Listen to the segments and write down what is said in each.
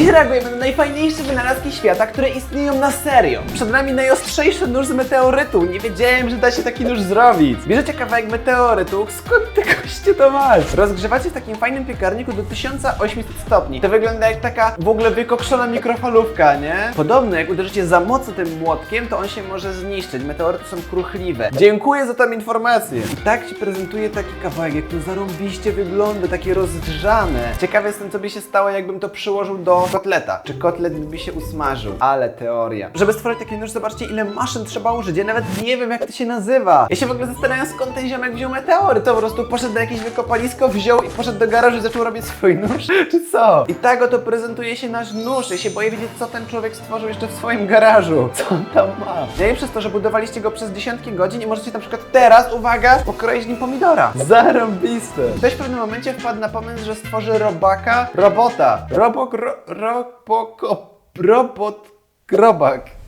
Dziś reagujemy na najfajniejsze wynalazki świata, które istnieją na serio. Przed nami najostrzejszy nóż z meteorytu. Nie wiedziałem, że da się taki nóż zrobić. Bierzecie kawałek meteorytu, skąd ty goście to masz? Rozgrzewacie w takim fajnym piekarniku do 1800 stopni. To wygląda jak taka w ogóle wykokszona mikrofalówka, nie? Podobno jak uderzycie za mocno tym młotkiem, to on się może zniszczyć. Meteoryty są kruchliwe. Dziękuję za tą informację. I tak ci prezentuję taki kawałek, jak to zarąbiście wygląda, takie rozgrzane. Ciekawy jestem, co by się stało, jakbym to przyłożył do kotleta. Czy kotlet by się usmażył? Ale teoria. Żeby stworzyć taki nóż, zobaczcie, ile maszyn trzeba użyć. Ja nawet nie wiem, jak to się nazywa. Ja się w ogóle zastanawiam, skąd ten ziomek wziął meteory. To po prostu poszedł do jakieś wykopalisko, wziął i poszedł do garażu i zaczął robić swój nóż? Czy co? I tak oto prezentuje się nasz nóż. Ja się boję wiedzieć, co ten człowiek stworzył jeszcze w swoim garażu. Co on tam ma? Ja nie przez to, że budowaliście go przez dziesiątki godzin i możecie na przykład teraz, uwaga, pokroić nim pomidora. Zarąbiste. Ktoś w pewnym momencie wpadł na pomysł, że stworzy robaka, robota. Robok, ro, roboko, robot, grobak.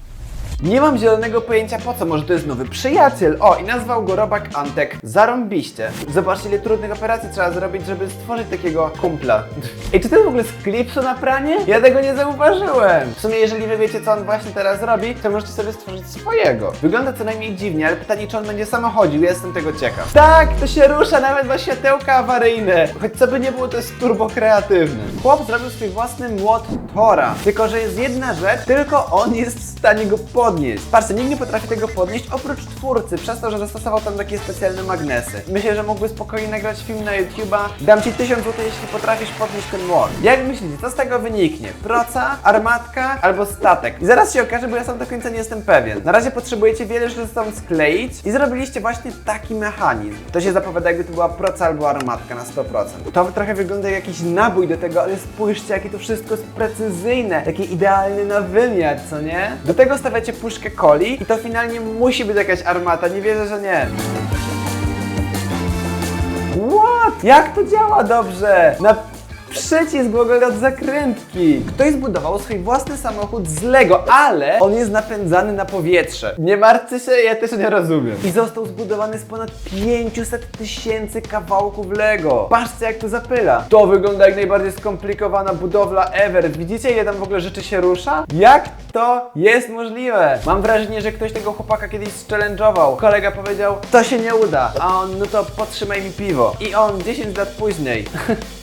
Nie mam zielonego pojęcia po co, może to jest nowy przyjaciel. O, i nazwał go Robak Antek. Zarąbiście. Zobaczcie, ile trudnych operacji trzeba zrobić, żeby stworzyć takiego kumpla. Ej, czy to jest w ogóle z klipsu na pranie? Ja tego nie zauważyłem. W sumie, jeżeli wy wiecie, co on właśnie teraz robi, to możecie sobie stworzyć swojego. Wygląda co najmniej dziwnie, ale pytanie, czy on będzie samochodził, jestem tego ciekaw. Tak, to się rusza, nawet ma światełka awaryjne. Choć co by nie było, to jest turbo kreatywny. Chłop zrobił swój własny młot Tora. Tylko, że jest jedna rzecz, tylko on jest w stanie go podnieść. Patrzcie, nikt nie potrafi tego podnieść oprócz twórcy, przez to, że zastosował tam takie specjalne magnesy. Myślę, że mógłby spokojnie nagrać film na YouTube'a. Dam ci 1000 zł, jeśli potrafisz podnieść ten młot. Jak myślicie, co z tego wyniknie? Proca, armatka albo statek? I zaraz się okaże, bo ja sam do końca nie jestem pewien. Na razie potrzebujecie wiele rzeczy ze sobą skleić i zrobiliście właśnie taki mechanizm. To się zapowiada, jakby to była proca albo armatka na 100%. To trochę wygląda jak jakiś nabój do tego, ale spójrzcie, jakie to wszystko jest precyzyjne, takie idealne na wymiar, co nie? Do tego stawiacie puszkę coli i to finalnie musi być jakaś armata, nie wierzę, że nie. What? Jak to działa dobrze? Na przycisk w ogóle od zakrętki. Ktoś zbudował swój własny samochód z Lego, ale on jest napędzany na powietrze. Nie martwcie się, ja też nie rozumiem. I został zbudowany z ponad 500 tysięcy kawałków Lego. Patrzcie jak to zapyla. To wygląda jak najbardziej skomplikowana budowla ever. Widzicie ile tam w ogóle rzeczy się rusza? Jak to jest możliwe? Mam wrażenie, że ktoś tego chłopaka kiedyś challenge'ował. Kolega powiedział, to się nie uda. A on, no to potrzymaj mi piwo. I on 10 lat później.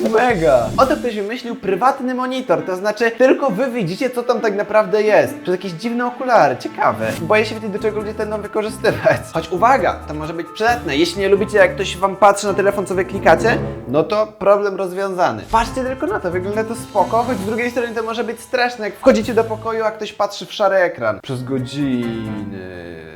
Mega! Oto ktoś wymyślił prywatny monitor, to znaczy tylko wy widzicie, co tam tak naprawdę jest. Przez jakieś dziwne okulary, ciekawe. Boję się wiedzieć, do czego ludzie będą wykorzystywać. Choć uwaga, to może być przydatne. Jeśli nie lubicie, jak ktoś wam patrzy na telefon, co wy klikacie, no to problem rozwiązany. Patrzcie tylko na to, wygląda to spoko, choć z drugiej strony to może być straszne, jak wchodzicie do pokoju, a ktoś patrzy w szary ekran. Przez godziny.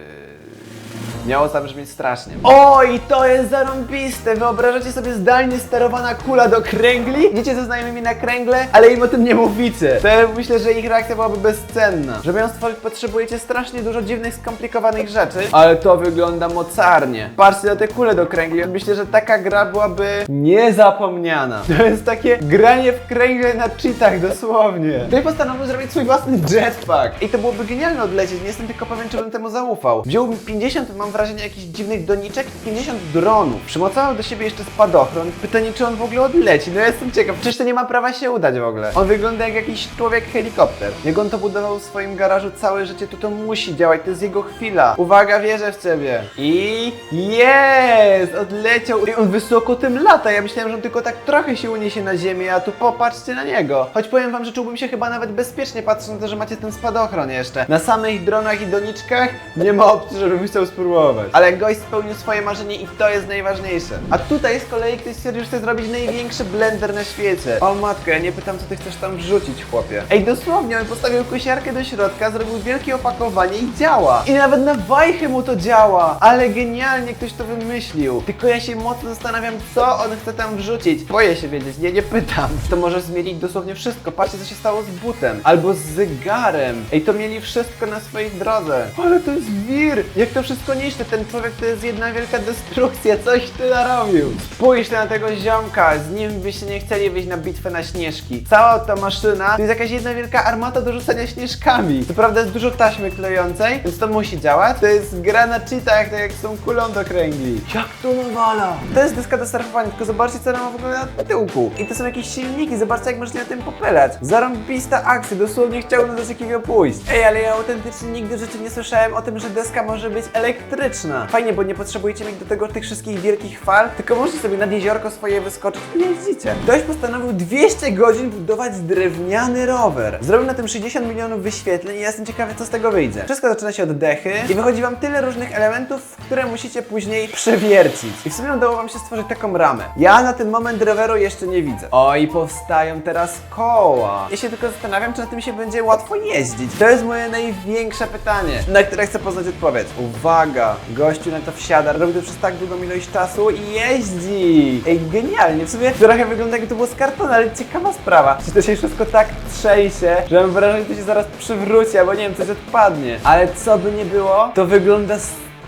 Miało zabrzmieć strasznie. Oj, to jest zarąbiste! Wyobrażacie sobie zdalnie sterowana kula do kręgli? Idziecie ze znajomymi na kręgle, ale im o tym nie mówicie. To myślę, że ich reakcja byłaby bezcenna. Żeby ją stworzyć, potrzebujecie strasznie dużo dziwnych, skomplikowanych rzeczy, ale to wygląda mocarnie. Patrzcie na te kule do kręgli. Myślę, że taka gra byłaby niezapomniana. To jest takie granie w kręgle na cheatach, dosłownie. Tutaj postanowił zrobić swój własny jetpack. I to byłoby genialne odlecieć, nie jestem tylko pewien, czy bym temu zaufał. Wziął 50, mam jakichś dziwnych doniczek i 50 dronów. Przymocował do siebie jeszcze spadochron. Pytanie, czy on w ogóle odleci. No ja jestem ciekaw, przecież to nie ma prawa się udać w ogóle. On wygląda jak jakiś człowiek helikopter. Jak on to budował w swoim garażu całe życie, to to musi działać, to jest jego chwila. Uwaga, wierzę w ciebie. I jest! Odleciał. I on wysoko tym lata. Ja myślałem, że on tylko tak trochę się uniesie na ziemię, a tu popatrzcie na niego. Choć powiem wam, że czułbym się chyba nawet bezpiecznie patrząc na to, że macie ten spadochron jeszcze. Na samych dronach i doniczkach nie ma opcji, żebym chciał spróbować. Ale gość spełnił swoje marzenie i to jest najważniejsze. A tutaj z kolei ktoś stwierdził, że chce zrobić największy blender na świecie. O matko, ja nie pytam, co ty chcesz tam wrzucić, chłopie. Ej, dosłownie, on postawił kosiarkę do środka, zrobił wielkie opakowanie i działa. I nawet na wajchy mu to działa. Ale genialnie ktoś to wymyślił. Tylko ja się mocno zastanawiam, co on chce tam wrzucić. Boję się wiedzieć, nie, nie pytam. To może zmienić dosłownie wszystko. Patrzcie, co się stało z butem. Albo z zegarem. Ej, to mieli wszystko na swojej drodze. Ale to jest wir! Jak to wszystko niszczy ten człowiek to jest jedna wielka destrukcja, coś ty narobił. Spójrz na tego ziomka, z nim byście nie chcieli wyjść na bitwę na śnieżki. Cała ta maszyna to jest jakaś jedna wielka armata do rzucania śnieżkami. Co prawda jest dużo taśmy klejącej, więc to musi działać. To jest gra na cheatach, tak jak tą kulą do kręgli. Jak to nawala? To jest deska do surfowania, tylko zobaczcie co ona ma w ogóle na tyłku. I to są jakieś silniki, zobaczcie jak możecie na tym popylać. Zarąbista akcja, dosłownie chciałbym coś takiego pójść. Ej, ale ja autentycznie nigdy w życiu nie słyszałem o tym, że deska może być elektryczna. Fajnie, bo nie potrzebujecie mieć do tego tych wszystkich wielkich fal, tylko możecie sobie nad jeziorko swoje wyskoczyć i jeździcie. Ktoś postanowił 200 godzin budować drewniany rower. Zrobił na tym 60 milionów wyświetleń i ja jestem ciekawy, co z tego wyjdzie. Wszystko zaczyna się od dechy i wychodzi wam tyle różnych elementów, które musicie później przewiercić. I w sumie udało wam się stworzyć taką ramę. Ja na ten moment roweru jeszcze nie widzę. O, i powstają teraz koła. Ja się tylko zastanawiam, czy na tym się będzie łatwo jeździć. To jest moje największe pytanie, na które chcę poznać odpowiedź. Uwaga, gościu na to wsiada, robi to przez tak długą ilość czasu i jeździ. Ej, genialnie. W sumie trochę wygląda jakby to było z kartonu, ale ciekawa sprawa. Czy to się wszystko tak trzęsie, że mam wrażenie, że to się zaraz przywróci, albo nie wiem, coś odpadnie. Ale co by nie było, to wygląda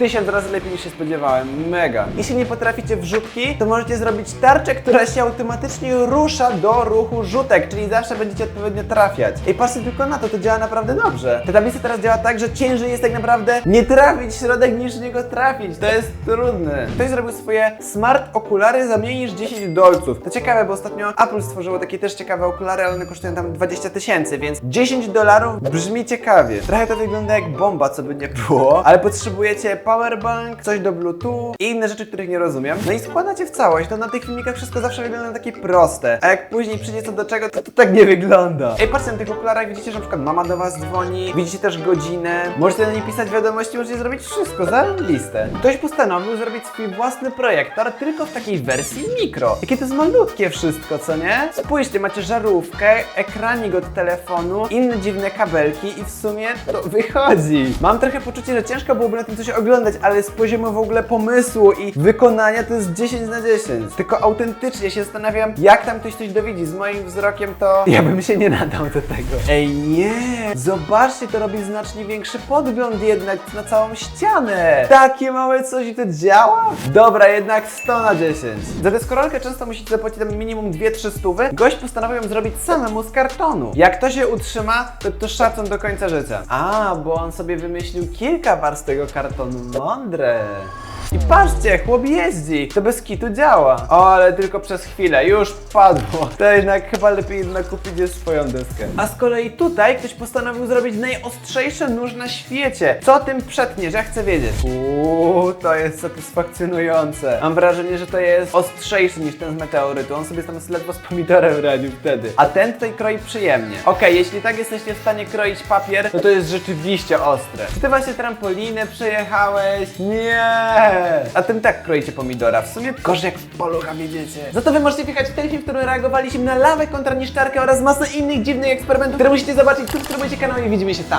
Tysiąc razy lepiej niż się spodziewałem. Mega. Jeśli nie potraficie wrzutki, to możecie zrobić tarczę, która się automatycznie rusza do ruchu rzutek, czyli zawsze będziecie odpowiednio trafiać. Ej, patrzcie tylko na to, to działa naprawdę dobrze. Ta tablica teraz działa tak, że ciężej jest tak naprawdę nie trafić środek niż niego trafić. To jest trudne. Ktoś zrobił swoje smart okulary za mniej niż 10 dolców. To ciekawe, bo ostatnio Apple stworzyło takie też ciekawe okulary, ale one kosztują tam 20 tysięcy, więc 10 dolarów brzmi ciekawie. Trochę to wygląda jak bomba, co by nie było, ale potrzebujecie powerbank, coś do bluetooth i inne rzeczy, których nie rozumiem. No i składacie w całość. To na tych filmikach wszystko zawsze wygląda takie proste, a jak później przyjdzie co do czego, to to tak nie wygląda. Ej, patrzcie na tych okularach, widzicie, że na przykład mama do was dzwoni, widzicie też godzinę, możecie na niej pisać wiadomości, możecie zrobić wszystko, listę. Ktoś postanowił zrobić swój własny projektor, tylko w takiej wersji mikro. Jakie to jest malutkie wszystko, co nie? Spójrzcie, macie żarówkę, ekranik od telefonu, inne dziwne kabelki i w sumie to wychodzi. Mam trochę poczucie, że ciężko byłoby na tym coś oglądać, ale z poziomu w ogóle pomysłu i wykonania to jest 10 na 10. Tylko autentycznie się zastanawiam, jak tam ktoś coś dowiedzi. Z moim wzrokiem to ja bym się nie nadał do tego. Ej, nie! Zobaczcie, to robi znacznie większy podgląd jednak na całą ścianę. Takie małe coś i to działa? Dobra, jednak 100 na 10. Za deskorolkę często musicie zapłacić tam minimum 2-3 stówy. Gość postanowił ją zrobić samemu z kartonu. Jak to się utrzyma, to to szacun do końca życia. A, bo on sobie wymyślił kilka warstw tego kartonu. Londra. I patrzcie, chłop jeździ. To bez kitu działa. O, ale tylko przez chwilę. Już padło. To jednak chyba lepiej jednak kupić jest swoją deskę. A z kolei tutaj ktoś postanowił zrobić najostrzejszy nóż na świecie. Co tym przetniesz? Ja chcę wiedzieć. Uuu, to jest satysfakcjonujące. Mam wrażenie, że to jest ostrzejszy niż ten z meteorytu. On sobie tam ledwo z pomidorem radził wtedy. A ten tutaj kroi przyjemnie. Okej, jeśli tak jesteście w stanie kroić papier, to to jest rzeczywiście ostre. Czy ty właśnie trampolinę przejechałeś? Nie! A tym tak kroicie pomidora. W sumie gorzej jak w polucha, wiedziecie. Za to wy możecie wjechać w ten film, w którym reagowaliśmy na lawę kontra niszczarkę oraz masę innych dziwnych eksperymentów, które musicie zobaczyć. Subskrybujcie kanał i widzimy się tam.